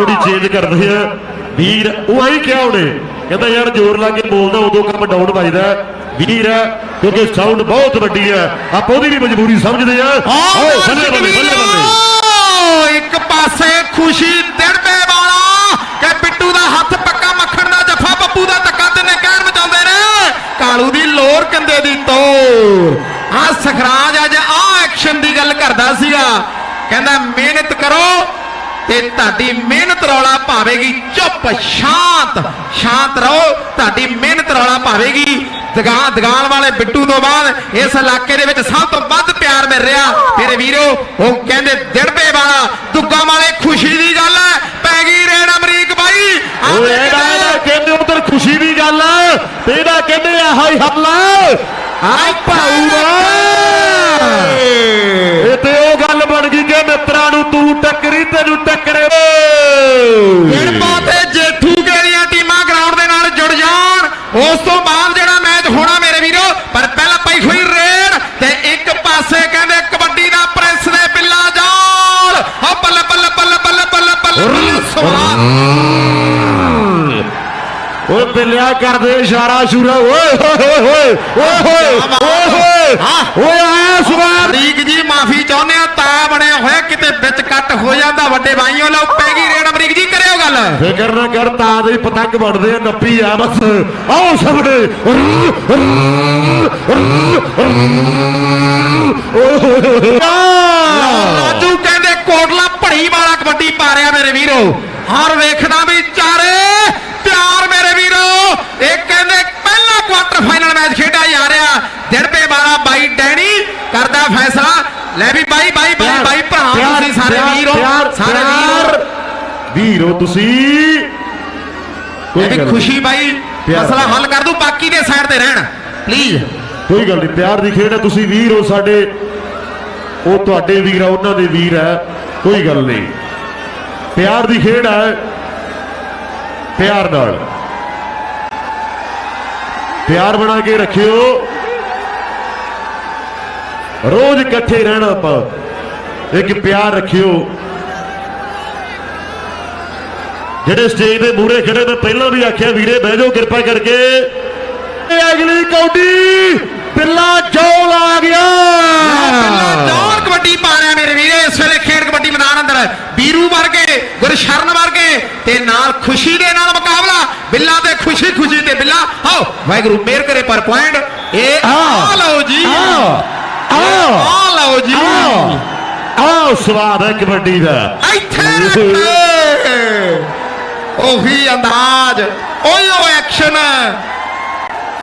ਥੋੜੀ ਚੇਂਜ ਕਰਦੇ ਆ ਵੀਰ ਉਹ ਆਈ ਕਿਹਾ ਉਹਨੇ? ਕਹਿੰਦਾ ਯਾਰ ਜ਼ੋਰ ਲਾ ਕੇ ਬੋਲਦਾ ਉਦੋਂ ਕੰਮ ਡਾਊਨ ਵੱਜਦਾ। ਵੀਰ ਕਿਉਂਕਿ ਸਾਊਂਡ ਬਹੁਤ ਵੱਡੀ ਹੈ। ਆਪਾਂ ਉਹਦੀ ਵੀ ਮਜਬੂਰੀ ਸਮਝਦੇ ਆ। ਓਏ ਬੱਲੇ ਬੱਲੇ ਬੱਲੇ ਬੱਲੇ ਇੱਕ ਪਾਸੇ ਖੁਸ਼ੀ ਦਿੜਬੇ ਵਾਲਾ ਕਿ ਬਿੱਟੂ ਦਾ ਹੱਥ ਪੱਕਾ ਮੱਖਣ ਦਾ ਜੱਫਾ ਬੱਬੂ ਦਾ ਧੱਕਾ ਤਿੰਨੇ ਕਹਿਣ ਮਚਾਉਂਦੇ ਨੇ। ਕਾਲੂ ਦੀ ਲੋਰ ਕੰਦੇ ਦੀ ਤੋਰ। ਆ ਸਖਰਾਜ ਅੱਜ ਆ ਐਕਸ਼ਨ ਦੀ ਗੱਲ ਕਰਦਾ ਸੀਗਾ। ਕਹਿੰਦਾ ਮਿਹਨਤ ਕਰੋ ਤੇ ਤੁਹਾਡੀ ਮਿਹਨਤ ਰੌਲਾ ਪਾਵੇਗੀ। ਚੁੱਪ ਸ਼ਾਂਤ ਸ਼ਾਂਤ ਰਹੋ। ਤੁਹਾਡੀ ਮਿਹਨਤ ਰੌਲਾ ਪਾਵੇਗੀ। ਦਗਾਂ ਦਗਾਲ ਵਾਲੇ ਬਿੱਟੂ ਤੋਂ ਬਾਅਦ ਇਸ ਇਲਾਕੇ ਦੇ ਵਿੱਚ ਸਭ ਤੋਂ ਵੱਧ ਪਿਆਰ ਮਿਲ ਰਿਹਾ। ਮੇਰੇ ਵੀਰੋ ਉਹ ਕਹਿੰਦੇ ਦਿੜਬੇ ਵਾਲਾ ਦੁੱਗਾ ਵਾਲੇ ਖੁਸ਼ੀ ਦੀ ਗੱਲ ਹੈ। ਪੈ ਗਈ ਰੇਡ ਅਮਰੀਕ ਬਾਈ। ਆਹ ਓਏ ਇਹਦਾ ਕਹਿੰਦੇ ਉਧਰ ਖੁਸ਼ੀ ਦੀ ਗੱਲ ਹੈ। ਇਹਦਾ ਕਹਿੰਦੇ ਆ ਹਾਈ ਹੱਲਾ ਆ ਇਹ ਤੇ ਉਹ ਗੱਲ ਬਣ ਗਈ ਕਿ ਮਿੱਤਰਾਂ ਨੂੰ ਟੱਕਰੀ ਤੈਨੂੰ ਟੱਕਰੇ। ਗਿਣਪਾ ਤੇ ਜੇਠੂ ਕਿਹੜੀਆਂ ਟੀਮਾਂ ਗਰਾਊਂਡ ਦੇ ਨਾਲ ਜੁੜ ਜਾਣ। ਉਸ ਤੋਂ ਬਾਅਦ ਜਿਹੜਾ ਮੈਚ ਹੋਣਾ ਮੇਰੇ ਵੀਰੋ ਪਰ ਪਹਿਲਾਂ ਪਈ ਹੋਈ ਰੇਡ ਤੇ ਇੱਕ ਪਾਸੇ ਕਹਿੰਦੇ ਕਬੱਡੀ ਦਾ ਪ੍ਰਿੰਸ ਦੇ ਬਿੱਲਾ ਜਾਲ। ਹੋ ਬੱਲੇ ਬੱਲੇ ਬੱਲੇ ਬੱਲੇ ਬੱਲੇ ਬੱਲੇ ਓਏ ਬਿੱਲਿਆ ਕਰਦੇ ਇਸ਼ਾਰਾ ਸ਼ੂਰਾ। ਓਏ ਹੋਏ ਹੋਏ ਓਏ ਹੋਏ ਓਏ ਹੋਏ ਓਏ ਆਇਆ ਸਵਾਰ ਅਮਰੀਕ ਜੀ ਮਾਫੀ ਚਾਹੁੰਦੇ ਆ ਤਾਂ ਹੋ ਜਾਂਦਾ ਵੱਡੇ ਭਾਈਓ ਲਓ ਪੈ ਗਈ ਰੇਡ ਅਮਰੀਕ ਜੀ ਕਰਿਓ ਗੱਲ। ਫਿਕਰ ਨਾ ਕਰ ਤਾਂ ਦੇ ਪਤੰਗ ਬਣਦੇ ਆ ਨੱਪੀ ਆ ਬਸ। ਆਓ ਸਾਹਮਣੇ। ਰਾਜੂ ਕਹਿੰਦੇ ਕੋਟਲਾ ਭੜੀ ਵਾਲਾ ਕਬੱਡੀ ਪਾ ਰਿਹਾ ਮੇਰੇ ਵੀਰੋ। ਹਰ ਵੇਖਦਾ ਵੀ ਚਾਰੇ ਪਿਆਰ ਮੇਰੇ ਵੀਰੋ। ਇਹ ਕਹਿੰਦੇ ਪਹਿਲਾ ਕੁਆਟਰ ਫਾਈਨਲ ਮੈਚ ਖੇਡਿਆ ਜਾ ਰਿਹਾ। ਦਿੜਪੇ ਵਾਲਾ ਬਾਈ ਡੈਣੀ ਕਰਦਾ ਫੈਸਲਾ। ਲੈ ਵੀ ਬਾਈ ਬਾਈ ਬਾਈ ਬਾਈ ਭਰਾ ਤੁਸੀਂ ਸਾਰੇ ਵੀਰੋ ਪਿਆਰ, ਸਾਰੇ। ਵੀਰੋ। ਵੀਰੋ ਤੁਸੀਂ। ਕੋਈ ਵੀ। ਖੁਸ਼ੀ ਬਾਈ। ਮਸਲਾ ਹੱਲ ਕਰ ਦੂ ਬਾਕੀ ਦੇ ਸਾਈਡ ਤੇ ਰਹਿਣ। ਪਲੀਜ਼ ਕੋਈ ਗੱਲ ਨਹੀਂ ਪਿਆਰ ਦੀ ਖੇਡ ਹੈ ਤੁਸੀਂ ਵੀਰ ਹੋ ਸਾਡੇ। ਉਹ ਤੁਹਾਡੇ ਵੀਰ ਆ ਉਹਨਾਂ ਦੇ ਵੀਰ ਹੈ। ਕੋਈ ਗੱਲ ਨਹੀਂ ਪਿਆਰ ਦੀ ਖੇਡ ਹੈ। ਪਿਆਰ ਨਾਲ। ਪਿਆਰ ਬਣਾ ਕੇ ਰੱਖਿਓ। ਰੋਜ਼ ਇਕੱਠੇ ਰਹਿਣਾ ਆਪਾਂ। ਇੱਕ ਪਿਆਰ ਰੱਖਿਓ। ਜਿਹੜੇ ਸਟੇਜ ਦੇ ਮੂਹਰੇ ਖੜੇ ਮੈਂ ਪਹਿਲਾਂ ਵੀ ਆਖਿਆ ਵੀਰੇ ਬਹਿ ਜਾਓ ਕਿਰਪਾ ਕਰਕੇ। ਇਹ ਅਗਲੀ ਕੌਡੀ ਪਿੱਲਾ ਚੌਲ ਆ ਗਿਆ। ਦੌੜ ਕਬੱਡੀ ਪਾ ਰਿਹਾ ਮੇਰੇ ਵੀਰੇ। ਇਸ ਵੇਲੇ ਖੇਡ ਕਬੱਡੀ ਮੈਦਾਨ ਅੰਦਰ ਵੀਰੂ ਵਰਗੇ ਗੁਰਸ਼ਰਨ ਵਰਗੇ ਤੇ ਨਾਲ ਖੁਸ਼ੀ ਦੇ ਨਾਲ ਮੁਕਾਬਲਾ। ਬਿੱਲਾ ਤੇ ਖੁਸ਼ੀ ਖੁਸ਼ੀ ਤੇ ਬਿੱਲਾ। ਆਓ ਵਾਹਿਗੁਰੂ ਮੇਰ ਕਰੇ ਪਰ ਪੁਆਇੰਟ। ਇਹ ਆ ਲਓ ਜੀ। ਆਓ ਆਓ ਆ ਲਓ ਜੀ। ਆਓ ਆਓ ਸਵਾਦ ਹੈ ਕਬੱਡੀ ਦਾ। ਇੱਥੇ ਰੱਖੇ ਉਹੀ ਅੰਦਾਜ਼। ਓਯੋ ਐਕਸ਼ਨ